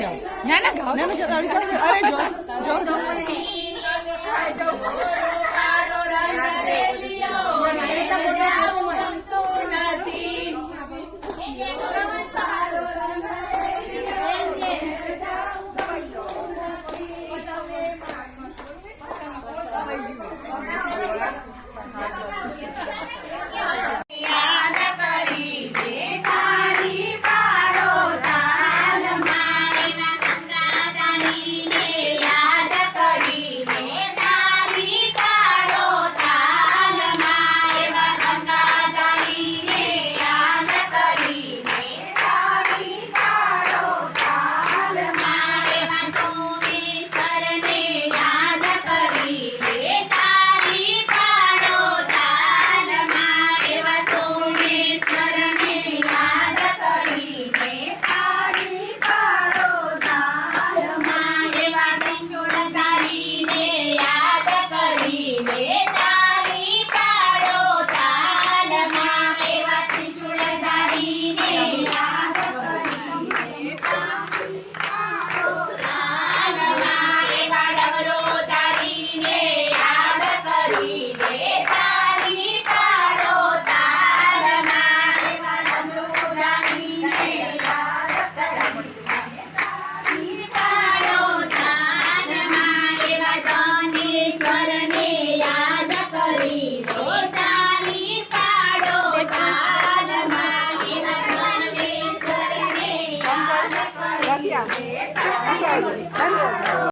જાઓ ના ના ગાઓ ના જાઓ અરે જાઓ અરે જાઓ જાઓ જાઓ મોટા મોટા Gracias.